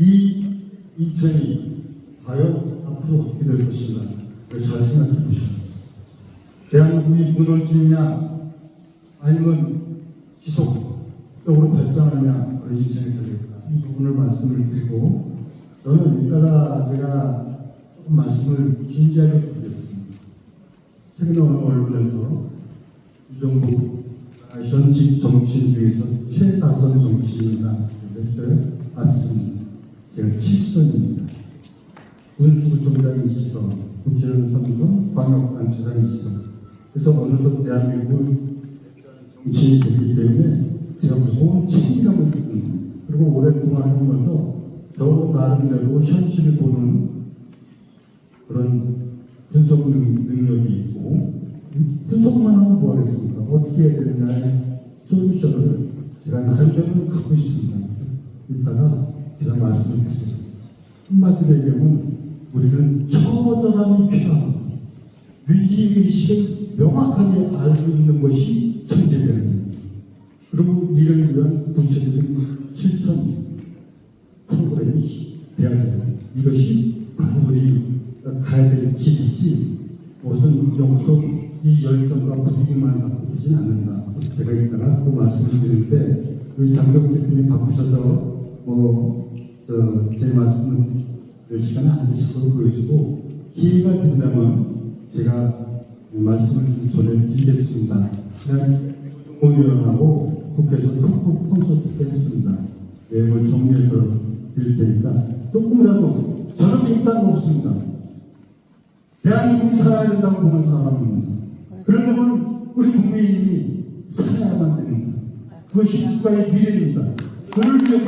이 인천이 과연 앞으로 어떻게 될 것인가 잘 생각해 보시고 대한민국이 무너지냐 아니면 지속적으로 발전하느냐 그런 인생이 되겠다 이 부분을 말씀을 드리고 저는 이따가 제가 조금 말씀을 진지하게 드리겠습니다 최근에 어느 언론에서 유정부 아, 현직 정치인 중에서 최다선 정치인이다 했어요. 맞습니다. 제가 7선입니다. 군수구청장 2선, 국회의원 3선, 광역단체장 2선. 그래서 어느덧 대한민국 정치인이 됐기 때문에 제가 무거운 책임감을 느낍니다. 그리고 오랫동안 하면서 저 나름대로 현실을 보는 그런 분석 능- 능력이 있고 이 분석만 하면 뭐하겠습니까? 어떻게 해야 되느냐의 솔루션을 제가 나름대로 갖고 있습니다. 이따가 제가 말씀을 드리겠습니다. 한마디로 얘기하면 우리는 처절함이 필요합니다. 위기의식을 명확하게 알고 있는 것이 천재변입니다. 그리고 이를 위한 구체적인 실천 프로그램이 돼야 돼요. 이것이 우리 가야 될 길이지 무슨 영속 이 열정과 분위기만 갖고 되지 않는다. 제가 이따가 또 말씀을 드리는데 우리 장경 대표님 바꾸셔서 뭐저제 말씀은 될 시간은 안 걸로 보여주고 기회가 된다면 제가 말씀을 좀 전해드리겠습니다. 지난 공무원하고 국회에서 특급 콘서트 했습니다. 내용을 정리해서 드릴 테니까 조금이라도 저는 일단 없습니다. 대한민국이 살아야 된다고 보는 사람입니다. 그러려면 우리 국민이 살아야만 됩니다. 그것이 국가의 미래입니다. 그를